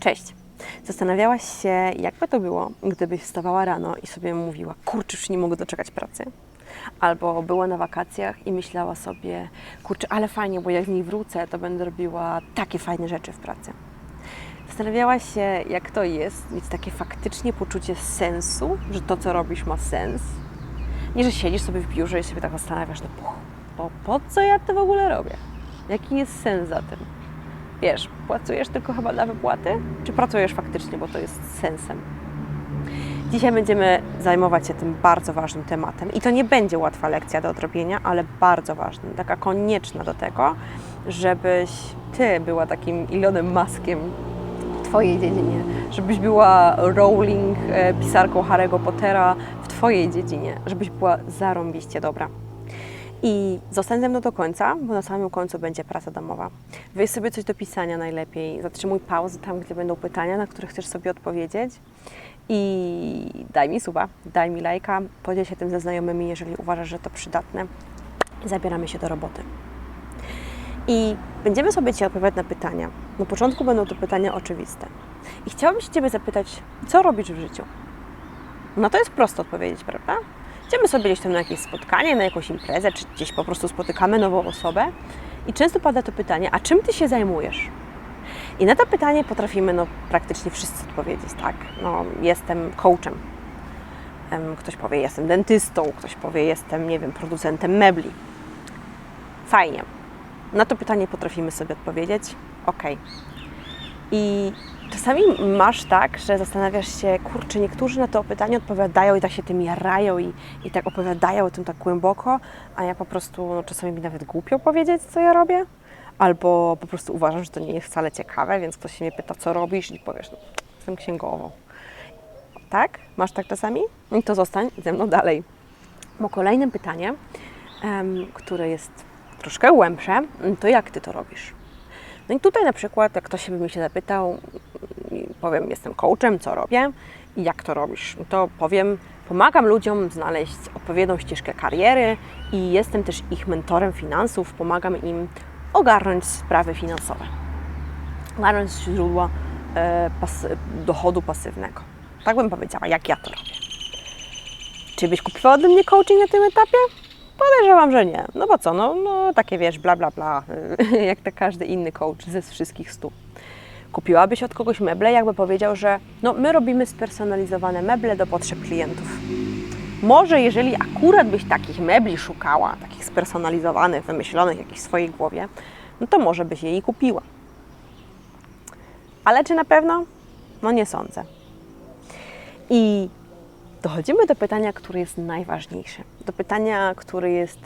Cześć! Zastanawiałaś się, jakby to było, gdybyś wstawała rano i sobie mówiła, kurczę, już nie mogę doczekać pracy. Albo była na wakacjach i myślała sobie, kurczę, ale fajnie, bo jak z niej wrócę, to będę robiła takie fajne rzeczy w pracy. Zastanawiałaś się, jak to jest, mieć takie faktycznie poczucie sensu, że to, co robisz, ma sens. Nie, że siedzisz sobie w biurze i sobie tak zastanawiasz, no po, po, po co ja to w ogóle robię? Jaki jest sens za tym? Wiesz, pracujesz tylko chyba dla wypłaty? Czy pracujesz faktycznie, bo to jest sensem? Dzisiaj będziemy zajmować się tym bardzo ważnym tematem i to nie będzie łatwa lekcja do odrobienia, ale bardzo ważna, taka konieczna do tego, żebyś Ty była takim Elonem Maskiem w Twojej dziedzinie, żebyś była Rowling, e, pisarką Harry'ego Pottera w Twojej dziedzinie, żebyś była zarąbiście dobra. I zostań ze mną do końca, bo na samym końcu będzie praca domowa. Weź sobie coś do pisania najlepiej, zatrzymuj pauzę tam, gdzie będą pytania, na które chcesz sobie odpowiedzieć i daj mi suba, daj mi lajka, podziel się tym ze znajomymi, jeżeli uważasz, że to przydatne. Zabieramy się do roboty. I będziemy sobie Ci odpowiadać na pytania. Na początku będą to pytania oczywiste. I chciałabym się Ciebie zapytać, co robisz w życiu? No to jest prosto odpowiedzieć, prawda? Idziemy sobie gdzieś tam na jakieś spotkanie, na jakąś imprezę, czy gdzieś po prostu spotykamy nową osobę i często pada to pytanie, a czym Ty się zajmujesz? I na to pytanie potrafimy no, praktycznie wszyscy odpowiedzieć, tak? No, jestem coachem. Em, Ktoś powie, jestem dentystą, ktoś powie, jestem, nie wiem, producentem mebli. Fajnie. Na to pytanie potrafimy sobie odpowiedzieć, ok. I czasami masz tak, że zastanawiasz się, kurczę, niektórzy na to pytanie odpowiadają i tak się tym jarają i, i tak opowiadają o tym tak głęboko, a ja po prostu no, czasami mi nawet głupio powiedzieć, co ja robię. Albo po prostu uważam, że to nie jest wcale ciekawe, więc ktoś się mnie pyta, co robisz i powiesz, no, jestem księgową. Tak? Masz tak czasami? I to zostań ze mną dalej. Bo kolejne pytanie, em, które jest troszkę głębsze, to jak Ty to robisz? No i tutaj na przykład, jak ktoś by mi się zapytał, powiem, jestem coachem, co robię i jak to robisz, No to powiem, pomagam ludziom znaleźć odpowiednią ścieżkę kariery i jestem też ich mentorem finansów, pomagam im ogarnąć sprawy finansowe, ogarnąć źródła e, pasy, dochodu pasywnego. Tak bym powiedziała, jak ja to robię. Czy byś kupiła ode mnie coaching na tym etapie? Podejrzewam, że nie. No bo co, no, no takie wiesz, bla bla bla, jak to każdy inny coach ze wszystkich stu. Kupiłabyś od kogoś meble, jakby powiedział, że no my robimy spersonalizowane meble do potrzeb klientów. Może jeżeli akurat byś takich mebli szukała, takich spersonalizowanych, wymyślonych jakichś w swojej głowie, no to może byś je i kupiła. Ale czy na pewno? No nie sądzę. I dochodzimy do pytania, które jest najważniejsze. Do pytania, które jest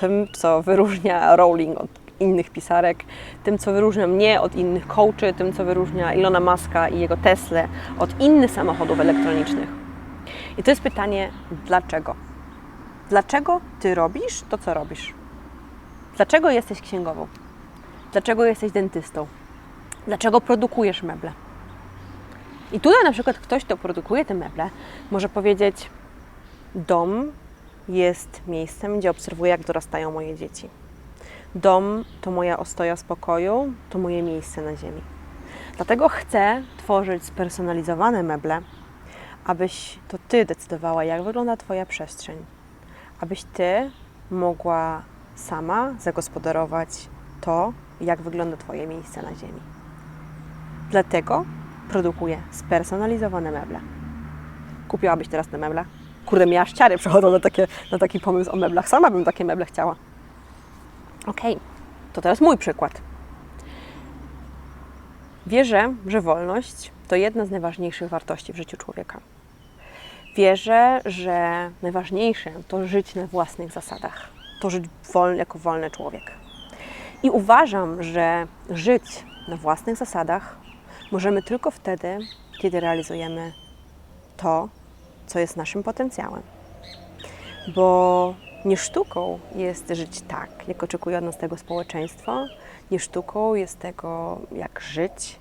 tym, co wyróżnia Rowling od innych pisarek, tym, co wyróżnia mnie od innych coachy, tym, co wyróżnia Ilona Maska i jego Tesla od innych samochodów elektronicznych. I to jest pytanie, dlaczego? Dlaczego ty robisz to, co robisz? Dlaczego jesteś księgową? Dlaczego jesteś dentystą? Dlaczego produkujesz meble? I tutaj na przykład ktoś, kto produkuje te meble, może powiedzieć: Dom jest miejscem, gdzie obserwuję, jak dorastają moje dzieci. Dom to moja ostoja spokoju, to moje miejsce na ziemi. Dlatego chcę tworzyć spersonalizowane meble, abyś to Ty decydowała, jak wygląda Twoja przestrzeń. Abyś Ty mogła sama zagospodarować to, jak wygląda Twoje miejsce na ziemi. Dlatego produkuję spersonalizowane meble. Kupiłabyś teraz te meble? Kurde, mi aż ciary przechodzą na, takie, na taki pomysł o meblach. Sama bym takie meble chciała. Okej, to teraz mój przykład. Wierzę, że wolność to jedna z najważniejszych wartości w życiu człowieka. Wierzę, że najważniejsze to żyć na własnych zasadach, to żyć wolny, jako wolny człowiek. I uważam, że żyć na własnych zasadach możemy tylko wtedy, kiedy realizujemy to, co jest naszym potencjałem. Bo nie sztuką jest żyć tak, jak oczekuje od nas tego społeczeństwo, nie sztuką jest tego, jak żyć,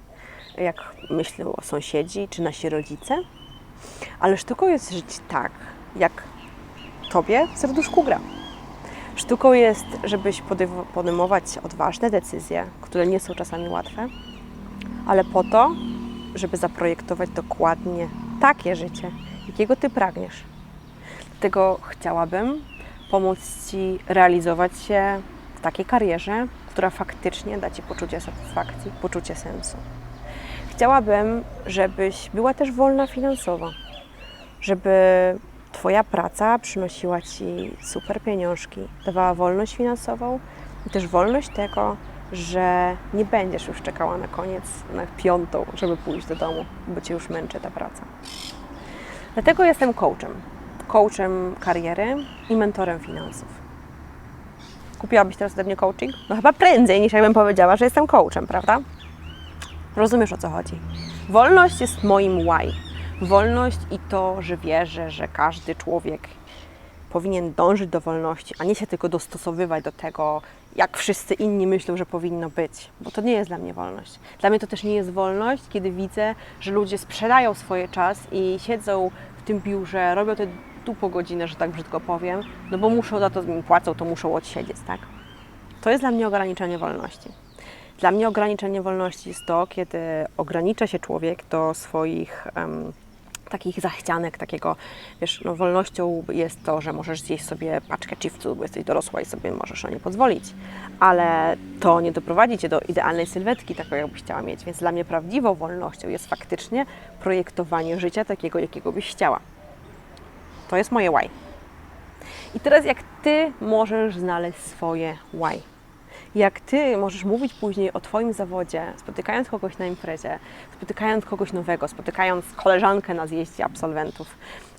jak myślą o sąsiedzi czy nasi rodzice, ale sztuką jest żyć tak, jak Tobie w serduszku gra. Sztuką jest, żebyś podejmować odważne decyzje, które nie są czasami łatwe, ale po to, żeby zaprojektować dokładnie takie życie, jakiego Ty pragniesz. Dlatego chciałabym pomóc Ci realizować się w takiej karierze, która faktycznie da Ci poczucie satysfakcji, poczucie sensu. Chciałabym, żebyś była też wolna finansowo, żeby Twoja praca przynosiła Ci super pieniążki, dawała wolność finansową i też wolność tego, że nie będziesz już czekała na koniec, na piątą, żeby pójść do domu, bo Cię już męczy ta praca. Dlatego jestem coachem. Coachem kariery i mentorem finansów. Kupiłabyś teraz ode mnie coaching? No chyba prędzej niż jakbym powiedziała, że jestem coachem, prawda? Rozumiesz o co chodzi. Wolność jest moim why. Wolność i to, że wierzę, że każdy człowiek powinien dążyć do wolności, a nie się tylko dostosowywać do tego, jak wszyscy inni myślą, że powinno być. Bo to nie jest dla mnie wolność. Dla mnie to też nie jest wolność, kiedy widzę, że ludzie sprzedają swoje czas i siedzą w tym biurze, robią te dupo godziny, że tak brzydko powiem, no bo muszą za to, mi płacą, to muszą odsiedzieć, tak? To jest dla mnie ograniczenie wolności. Dla mnie ograniczenie wolności jest to, kiedy ogranicza się człowiek do swoich em, takich zachcianek, takiego, wiesz, no wolnością jest to, że możesz zjeść sobie paczkę chipsów, bo jesteś dorosła i sobie możesz na nie pozwolić, ale to nie doprowadzi Cię do idealnej sylwetki, taką jakbyś chciała mieć, więc dla mnie prawdziwą wolnością jest faktycznie projektowanie życia takiego, jakiego byś chciała. To jest moje why. I teraz jak Ty możesz znaleźć swoje why? jak Ty możesz mówić później o Twoim zawodzie, spotykając kogoś na imprezie, spotykając kogoś nowego, spotykając koleżankę na zjeździe absolwentów,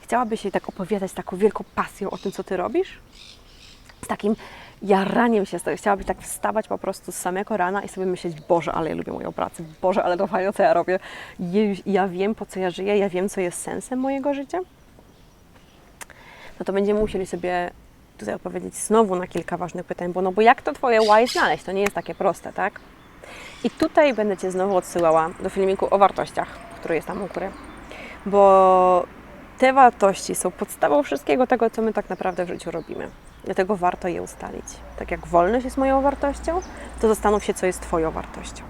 chciałabyś jej tak opowiadać taką wielką pasją o tym, co Ty robisz? Z takim jaraniem się. Chciałabyś tak wstawać po prostu z samego rana i sobie myśleć, Boże, ale ja lubię moją pracę, Boże, ale to fajnie, co ja robię. Ja wiem, po co ja żyję, ja wiem, co jest sensem mojego życia. No to będziemy musieli sobie tutaj odpowiedzieć znowu na kilka ważnych pytań, bo no bo jak to Twoje why znaleźć? To nie jest takie proste, tak? I tutaj będę Cię znowu odsyłała do filmiku o wartościach, który jest tam u góry, bo te wartości są podstawą wszystkiego tego, co my tak naprawdę w życiu robimy. Dlatego warto je ustalić. Tak jak wolność jest moją wartością, to zastanów się, co jest Twoją wartością.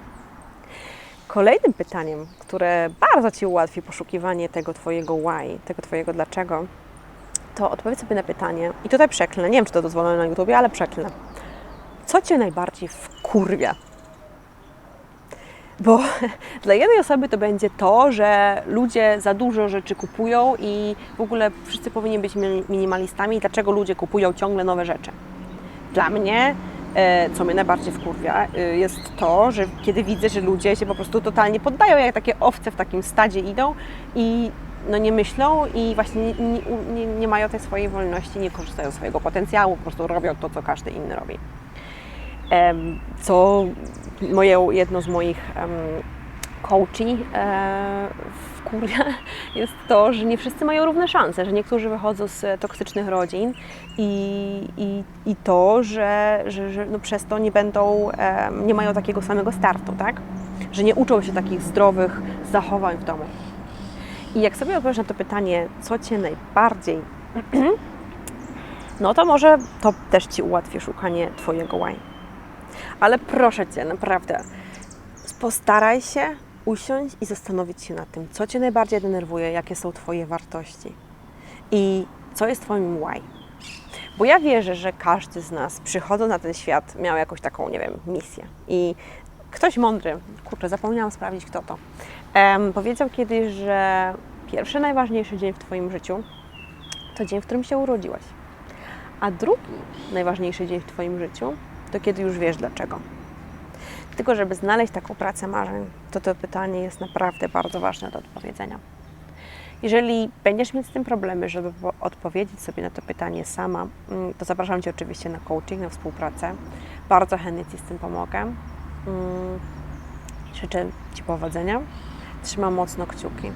Kolejnym pytaniem, które bardzo Ci ułatwi poszukiwanie tego Twojego why, tego Twojego dlaczego, to odpowiedz sobie na pytanie, i tutaj przeklnę, nie wiem, czy to dozwolone na YouTubie, ale przeklnę. Co Cię najbardziej wkurwia? Bo dla jednej osoby to będzie to, że ludzie za dużo rzeczy kupują i w ogóle wszyscy powinni być minimalistami. Dlaczego ludzie kupują ciągle nowe rzeczy? Dla mnie, e, co mnie najbardziej wkurwia, e, jest to, że kiedy widzę, że ludzie się po prostu totalnie poddają, jak takie owce w takim stadzie idą i no nie myślą i właśnie nie, nie, nie, mają tej swojej wolności, nie korzystają z swojego potencjału, po prostu robią to, co każdy inny robi. Co moje, jedno z moich coachi e, wkurwia jest to, że nie wszyscy mają równe szanse, że niektórzy wychodzą z toksycznych rodzin i, i, i to, że, że, że no przez to nie będą, nie mają takiego samego startu, tak? Że nie uczą się takich zdrowych zachowań w domu. I jak sobie odpowiesz na to pytanie, co Cię najbardziej, no to może to też Ci ułatwi szukanie Twojego why. Ale proszę Cię, naprawdę, postaraj się usiąść i zastanowić się nad tym, co Cię najbardziej denerwuje, jakie są Twoje wartości i co jest Twoim why. Bo ja wierzę, że każdy z nas przychodząc na ten świat miał jakąś taką, nie wiem, misję. I ktoś mądry, kurczę, zapomniałam sprawdzić kto to, powiedział kiedyś, że pierwszy najważniejszy dzień w Twoim życiu to dzień, w którym się urodziłaś. A drugi najważniejszy dzień w Twoim życiu to kiedy już wiesz dlaczego. Tylko, żeby znaleźć taką pracę marzeń, to to pytanie jest naprawdę bardzo ważne do odpowiedzenia. Jeżeli będziesz mieć z tym problemy, żeby odpowiedzieć sobie na to pytanie sama, mm, to zapraszam Cię oczywiście na coaching, na współpracę. Bardzo chętnie Ci z tym pomogę. Mm, życzę Ci powodzenia. Trzymam mocno kciuki.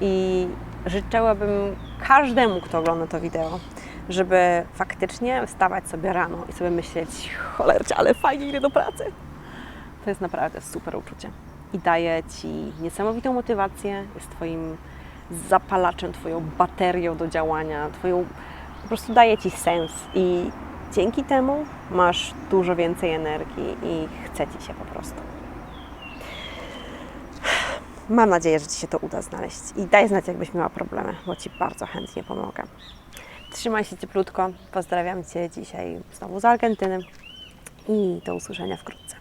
I życzyłabym każdemu, kto ogląda to wideo, żeby faktycznie wstawać sobie rano i sobie myśleć, cholercie, ale fajnie idę do pracy. To jest naprawdę super uczucie. I daje Ci niesamowitą motywację, jest Twoim zapalaczem, Twoją baterią do działania, Twoją, po prostu daje Ci sens i dzięki temu masz dużo więcej energii i chce Ci się po prostu. Mam nadzieję, że Ci się to uda znaleźć i daj znać, jakbyś miała problemy, bo Ci bardzo chętnie pomogę. Trzymaj się cieplutko. Pozdrawiam Cię dzisiaj znowu z Argentyny i do usłyszenia wkrótce.